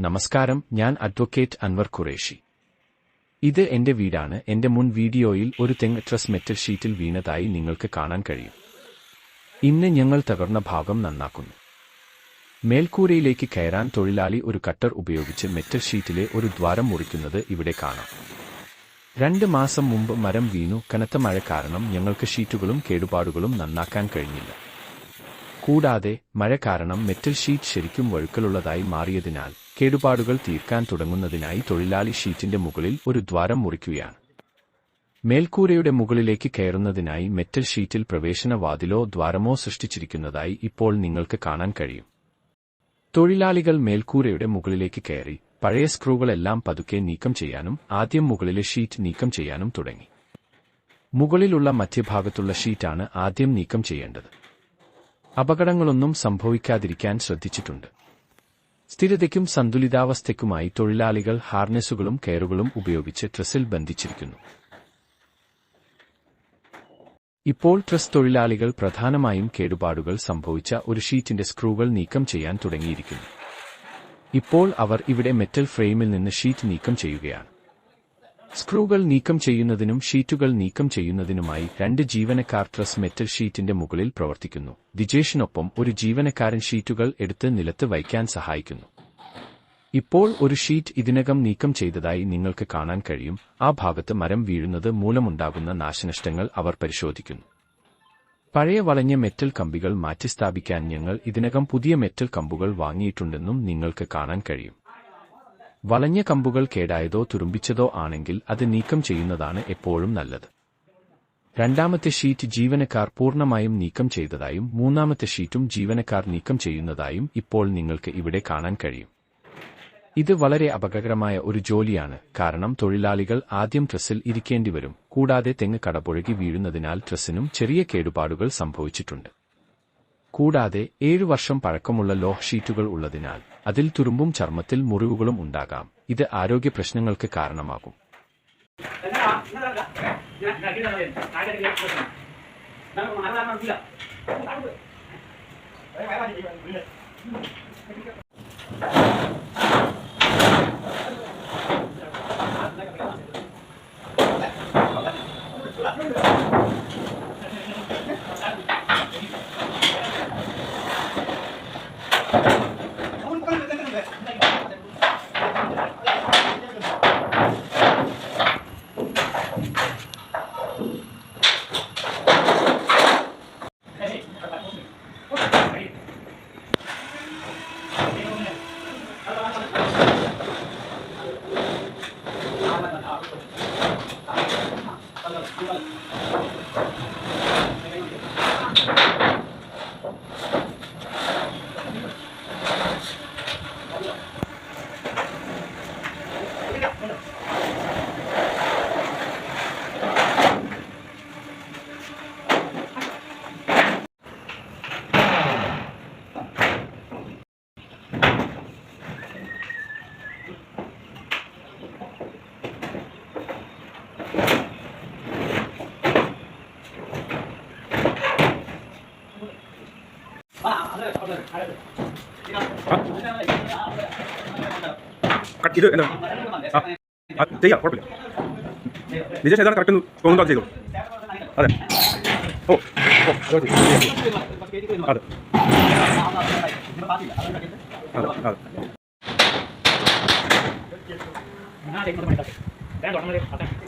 നമസ്കാരം ഞാൻ അഡ്വക്കേറ്റ് അൻവർ ഖുറേഷി. ഇത് എന്റെ വീടാണ്. എന്റെ മുൻ വീഡിയോയിൽ ഒരു തെങ്ങ് ട്രസ് മെറ്റൽ ഷീറ്റിൽ വീണതായി നിങ്ങൾക്ക് കാണാൻ കഴിയും. ഇന്ന് ഞങ്ങൾ തകർന്ന ഭാഗം നന്നാക്കുന്നു. മേൽക്കൂരയിലേക്ക് കയറാൻ തൊഴിലാളി ഒരു കട്ടർ ഉപയോഗിച്ച് മെറ്റൽ ഷീറ്റിലെ ഒരു ദ്വാരം മുറിക്കുന്നത് ഇവിടെ കാണാം. രണ്ട് മാസം മുമ്പ് മരം വീണു. കനത്ത മഴ കാരണം ഞങ്ങൾക്ക് ഷീറ്റുകളും കേടുപാടുകളും നന്നാക്കാൻ കഴിഞ്ഞില്ല. കൂടാതെ മഴ കാരണം മെറ്റൽ ഷീറ്റ് ശരിക്കും വഴുക്കലുള്ളതായി മാറിയതിനാൽ കേടുപാടുകൾ തീർക്കാൻ തുടങ്ങുന്നതിനായി തൊഴിലാളി ഷീറ്റിന്റെ മുകളിൽ ഒരു ദ്വാരം മുറിക്കുകയാണ്. മേൽക്കൂരയുടെ മുകളിലേക്ക് കയറുന്നതിനായി മെറ്റൽ ഷീറ്റിൽ പ്രവേശന വാതിലോ ദ്വാരമോ സൃഷ്ടിച്ചിരിക്കുന്നതായി ഇപ്പോൾ നിങ്ങൾക്ക് കാണാൻ കഴിയും. തൊഴിലാളികൾ മേൽക്കൂരയുടെ മുകളിലേക്ക് കയറി പഴയ സ്ക്രൂകളെല്ലാം പതുക്കെ നീക്കം ചെയ്യാനും ആദ്യം മുകളിലെ ഷീറ്റ് നീക്കം ചെയ്യാനും തുടങ്ങി. മുകളിലുള്ള മധ്യഭാഗത്തുള്ള ഷീറ്റാണ് ആദ്യം നീക്കം ചെയ്യേണ്ടത്. അപകടങ്ങളൊന്നും സംഭവിക്കാതിരിക്കാൻ ശ്രദ്ധിച്ചിട്ടുണ്ട്. സ്ഥിരതയ്ക്കും സന്തുലിതാവസ്ഥയ്ക്കുമായി തൊഴിലാളികൾ ഹാർനെസുകളും കയറുകളും ഉപയോഗിച്ച് ട്രസിൽ ബന്ധിച്ചിരിക്കുന്നു. ഇപ്പോൾ ട്രസ് തൊഴിലാളികൾ പ്രധാനമായും കേടുപാടുകൾ സംഭവിച്ച ഒരു ഷീറ്റിന്റെ സ്ക്രൂകൾ നീക്കം ചെയ്യാൻ തുടങ്ങിയിരിക്കുന്നു. ഇപ്പോൾ അവർ ഇവിടെ മെറ്റൽ ഫ്രെയിമിൽ നിന്ന് ഷീറ്റ് നീക്കം ചെയ്യുകയാണ്. സ്ക്രൂകൾ നീക്കം ചെയ്യുന്നതിനും ഷീറ്റുകൾ നീക്കം ചെയ്യുന്നതിനുമായി രണ്ട് ജീവനക്കാർ ട്രസ് മെറ്റൽ ഷീറ്റിന്റെ മുകളിൽ പ്രവർത്തിക്കുന്നു. ദിജേഷിനൊപ്പം ഒരു ജീവനക്കാരൻ ഷീറ്റുകൾ എടുത്ത് നിലത്ത് വയ്ക്കാൻ സഹായിക്കുന്നു. ഇപ്പോൾ ഒരു ഷീറ്റ് ഇതിനകം നീക്കം ചെയ്തതായി നിങ്ങൾക്ക് കാണാൻ കഴിയും. ആ ഭാഗത്ത് മരം വീഴുന്നത് മൂലമുണ്ടാകുന്ന നാശനഷ്ടങ്ങൾ അവർ പരിശോധിക്കുന്നു. പഴയ വളഞ്ഞ മെറ്റൽ കമ്പികൾ മാറ്റിസ്ഥാപിക്കാൻ ഞങ്ങൾ ഇതിനകം പുതിയ മെറ്റൽ കമ്പുകൾ വാങ്ങിയിട്ടുണ്ടെന്നും നിങ്ങൾക്ക് കാണാൻ കഴിയും. വളഞ്ഞ കമ്പുകൾ കേടായതോ തുരുമ്പിച്ചതോ ആണെങ്കിൽ അത് നീക്കം ചെയ്യുന്നതാണ് എപ്പോഴും നല്ലത്. രണ്ടാമത്തെ ഷീറ്റ് ജീവനക്കാർ പൂർണമായും നീക്കം ചെയ്തതായും മൂന്നാമത്തെ ഷീറ്റും ജീവനക്കാർ നീക്കം ചെയ്യുന്നതായും ഇപ്പോൾ നിങ്ങൾക്ക് ഇവിടെ കാണാൻ കഴിയും. ഇത് വളരെ അപകടകരമായ ഒരു ജോലിയാണ്. കാരണം തൊഴിലാളികൾ ആദ്യം ട്രസ്സിൽ ഇരിക്കേണ്ടിവരും. കൂടാതെ തെങ്ങ് കടപുഴകി വീഴുന്നതിനാൽ ട്രസ്സിനും ചെറിയ കേടുപാടുകൾ സംഭവിച്ചിട്ടുണ്ട്. കൂടാതെ ഏഴു വർഷം പഴക്കമുള്ള ലോഹ് ഷീറ്റുകൾ ഉള്ളതിനാൽ അതിൽ തുരുമ്പും ചർമ്മത്തിൽ മുറിവുകളും ഉണ്ടാകാം. ഇത് ആരോഗ്യ പ്രശ്നങ്ങൾക്ക് കാരണമാകും. കട്ട് ഇത് എന്താ ആ ചെയ്യാം കുഴപ്പമില്ല വിജേഷ് ഏതാണ് കറക്റ്റ് തോന്നുന്നു അത് ചെയ്തു അതെ ഓ അതെ അതെ അതെ ഞാൻ തുടങ്ങുന്നത്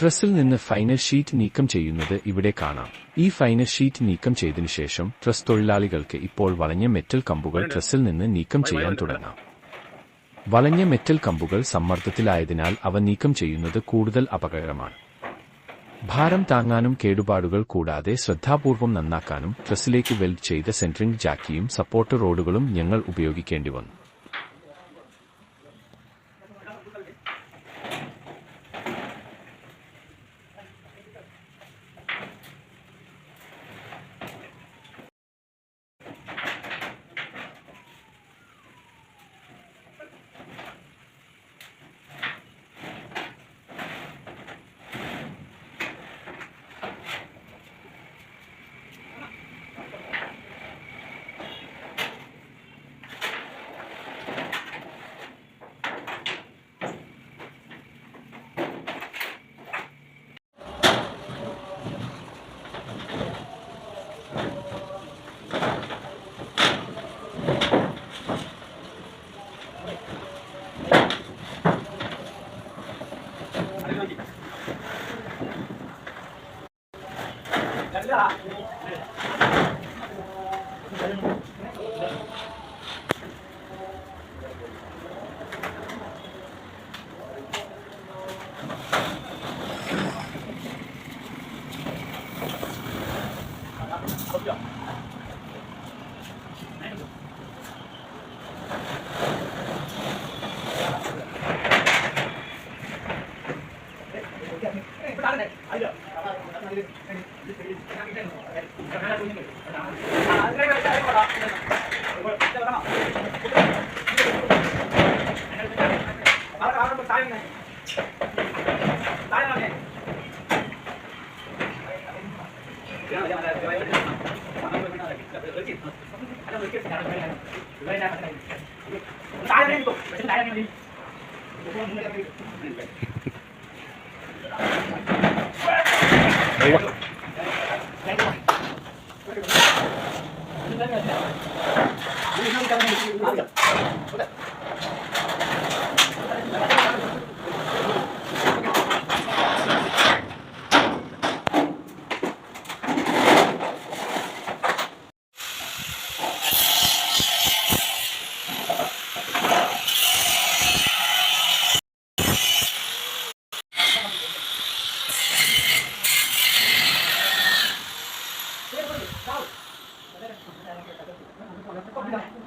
ട്രസ്സിൽ നിന്ന് ഫൈനൽ ഷീറ്റ് നീക്കം ചെയ്യുന്നത് ഇവിടെ കാണാം. ഈ ഫൈനൽ ഷീറ്റ് നീക്കം ചെയ്തതിനു ശേഷം ട്രസ് തൊഴിലാളികൾക്ക് ഇപ്പോൾ വളഞ്ഞ മെറ്റൽ കമ്പുകൾ ട്രസ്സിൽ നിന്ന് നീക്കം ചെയ്യാൻ തുടങ്ങാം. വളഞ്ഞ മെറ്റൽ കമ്പുകൾ സമ്മർദ്ദത്തിലായതിനാൽ അവ നീക്കം ചെയ്യുന്നത് കൂടുതൽ അപകടമാണ് ഭാരം താങ്ങാനും കേടുപാടുകൾ കൂടാതെ ശ്രദ്ധാപൂർവം നന്നാക്കാനും ട്രസ്സിലേക്ക് വെൽഡ് ചെയ്ത സെൻട്രിംഗ് ജാക്കിയും സപ്പോർട്ട് റോഡുകളും ഞങ്ങൾ ഉപയോഗിക്കേണ്ടി വന്നു Yeah.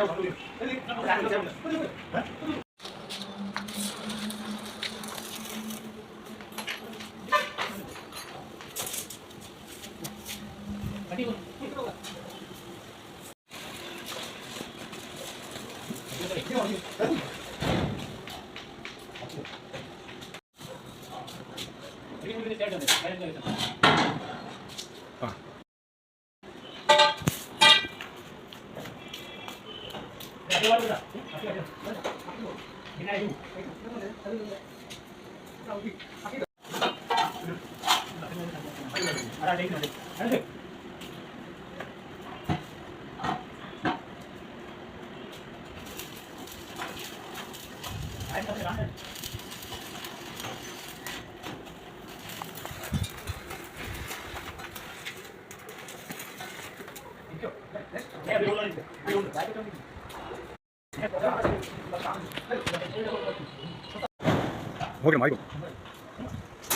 Come on, come అలా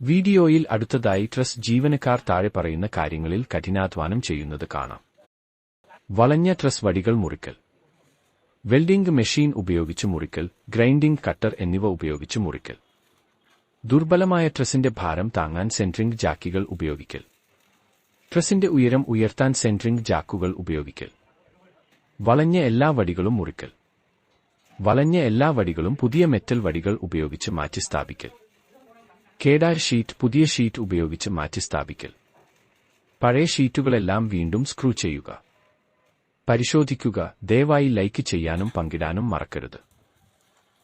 വീഡിയോയിൽ അടുത്തതായി ട്രസ്റ്റ് ജീവനക്കാർ താഴെ പറയുന്ന കാര്യങ്ങളിൽ കഠിനാധ്വാനം ചെയ്യുന്നത് കാണാം. വളഞ്ഞ ട്രസ് വടികൾ മുറിക്കൽ. വെൽഡിംഗ് മെഷീൻ ഉപയോഗിച്ച് മുറിക്കൽ ഗ്രൈൻഡിംഗ് കട്ടർ എന്നിവ ഉപയോഗിച്ച് മുറിക്കൽ. ദുർബലമായ ട്രസിന്റെ ഭാരം താങ്ങാൻ സെൻട്രിംഗ് ജാക്കികൾ ഉപയോഗിക്കൽ. ട്രസിന്റെ ഉയരം ഉയർത്താൻ സെൻട്രിംഗ് ജാക്കുകൾ ഉപയോഗിക്കൽ. വളഞ്ഞ എല്ലാ വടികളും മുറിക്കൽ. വളഞ്ഞ എല്ലാ വടികളും പുതിയ മെറ്റൽ വടികൾ ഉപയോഗിച്ച് മാറ്റിസ്ഥാപിക്കൽ കേടായ ഷീറ്റ് പുതിയ ഷീറ്റ് ഉപയോഗിച്ച് മാറ്റിസ്ഥാപിക്കൽ പഴയ ഷീറ്റുകളെല്ലാം വീണ്ടും സ്ക്രൂ ചെയ്യുക. പരിശോധിക്കുക ദയവായി ലൈക്ക് ചെയ്യാനും പങ്കിടാനും മറക്കരുത്.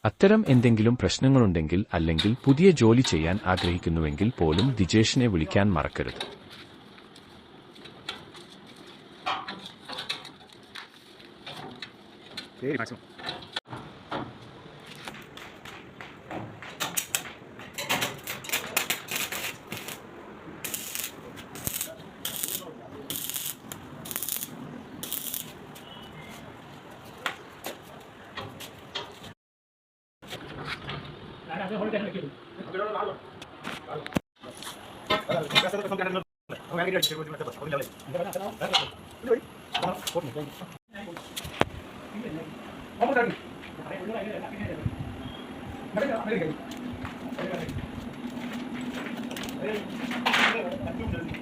അത്തരം എന്തെങ്കിലും പ്രശ്നങ്ങളുണ്ടെങ്കിൽ അല്ലെങ്കിൽ പുതിയ ജോലി ചെയ്യാൻ ആഗ്രഹിക്കുന്നുവെങ്കിൽ പോലും ദിജേഷിനെ വിളിക്കാൻ മറക്കരുത്. മാക്സിമം ഇത്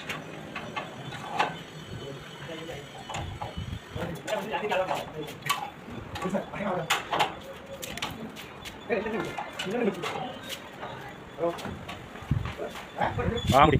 ആ മുടി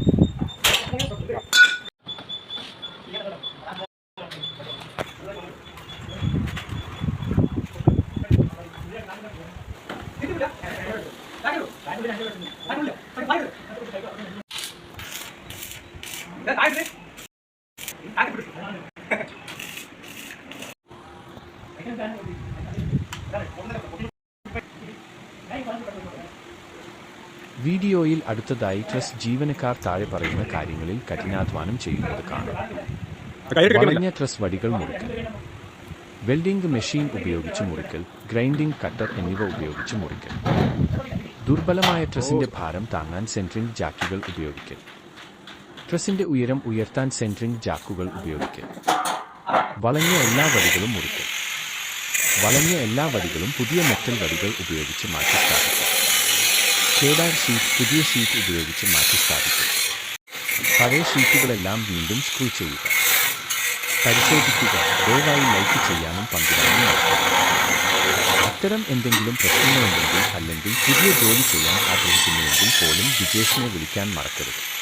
വീഡിയോയിൽ അടുത്തതായി ട്രസ് ജീവനക്കാർ താഴെ പറയുന്ന കാര്യങ്ങളിൽ കഠിനാധ്വാനം ചെയ്യുന്നത് കാണാം. വളഞ്ഞ ട്രസ് വടികൾ മുറിക്കൽ വെൽഡിംഗ് മെഷീൻ ഉപയോഗിച്ച് മുറിക്കൽ ഗ്രൈൻഡിംഗ് കട്ടർ എന്നിവ ഉപയോഗിച്ച് മുറിക്കൽ ദുർബലമായ ട്രസിന്റെ ഭാരം താങ്ങാൻ സെൻട്രിംഗ് ജാക്കുകൾ ഉപയോഗിക്കൽ ട്രസിന്റെ ഉയരം ഉയർത്താൻ സെൻട്രിംഗ് ജാക്കുകൾ ഉപയോഗിക്കൽ വളഞ്ഞ എല്ലാ വടികളും മുറിക്കൽ വളഞ്ഞ എല്ലാ വടികളും പുതിയ മെറ്റൽ വടികൾ ഉപയോഗിച്ച് മാറ്റി സ്ഥാപിക്കും കേടാർ ഷീറ്റ് പുതിയ ഷീറ്റ് ഉപയോഗിച്ച് മാറ്റി സ്ഥാപിക്കും. പഴയ ഷീറ്റുകളെല്ലാം വീണ്ടും സ്ക്രൂ ചെയ്യുക. പരിശോധിക്കുക. ദയവായി ലൈക്ക് ചെയ്യാനും പങ്കിടാനും അത്തരം എന്തെങ്കിലും പ്രശ്നങ്ങളുണ്ടെങ്കിൽ അല്ലെങ്കിൽ പുതിയ ജോലി ചെയ്യാൻ ആഗ്രഹിക്കുന്നുവെങ്കിൽ പോലും വിജേഷിനെ വിളിക്കാൻ മറക്കരുത്.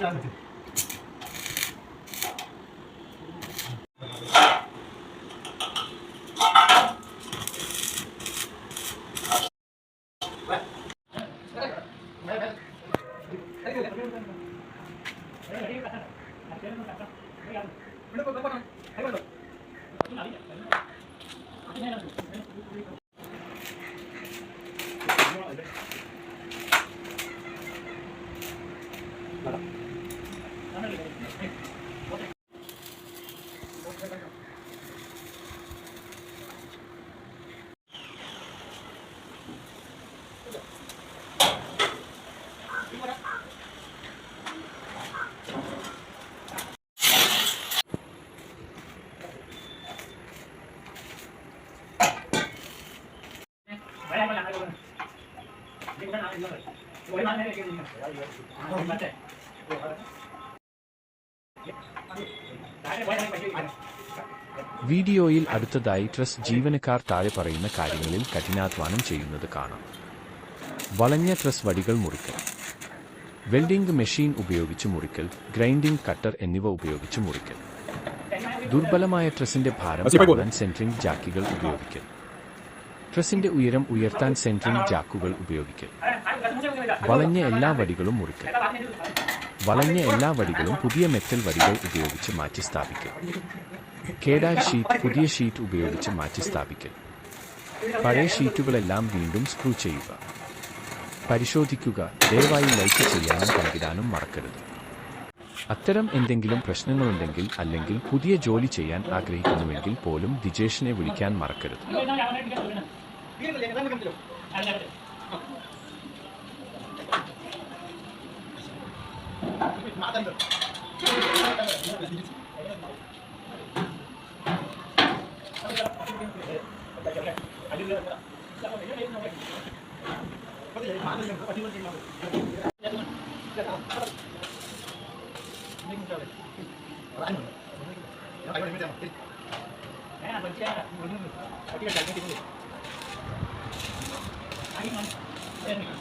झालं വീഡിയോയിൽ അടുത്തതായി ട്രസ് ജീവനക്കാർ താഴെ പറയുന്ന കാര്യങ്ങളിൽ കഠിനാധ്വാനം ചെയ്യുന്നത് കാണാം. വളഞ്ഞ ട്രസ് വടികൾ മുറിക്കൽ വെൽഡിംഗ് മെഷീൻ ഉപയോഗിച്ച് മുറിക്കൽ ഗ്രൈൻഡിംഗ് കട്ടർ എന്നിവ ഉപയോഗിച്ച് മുറിക്കൽ ദുർബലമായ ട്രസിന്റെ ഭാരം താങ്ങാൻ സെൻട്രിംഗ് ജാക്കികൾ ഉപയോഗിക്കൽ ട്രസിന്റെ ഉയരം ഉയർത്താൻ സെൻട്രിംഗ് ജാക്കുകൾ ഉപയോഗിക്കൽ. വളഞ്ഞ എല്ലാ വടികളും മുറിക്കുക വളഞ്ഞ എല്ലാ വടികളും പുതിയ മെറ്റൽ വടികൾ ഉപയോഗിച്ച് മാറ്റി സ്ഥാപിക്കും കേടായ ഷീറ്റ് പുതിയ ഷീറ്റ് ഉപയോഗിച്ച് മാറ്റി സ്ഥാപിക്കൽ. പഴയ ഷീറ്റുകളെല്ലാം വീണ്ടും സ്ക്രൂ ചെയ്യുക. പരിശോധിക്കുക. ദയവായി ലൈക്ക് ചെയ്യാനും പങ്കിടാനും മറക്കരുത്. അത്തരം എന്തെങ്കിലും പ്രശ്നങ്ങളുണ്ടെങ്കിൽ അല്ലെങ്കിൽ പുതിയ ജോലി ചെയ്യാൻ ആഗ്രഹിക്കുന്നുവെങ്കിൽ പോലും ദിജേഷിനെ വിളിക്കാൻ മറക്കരുത്. మాట్లాడు Thank you.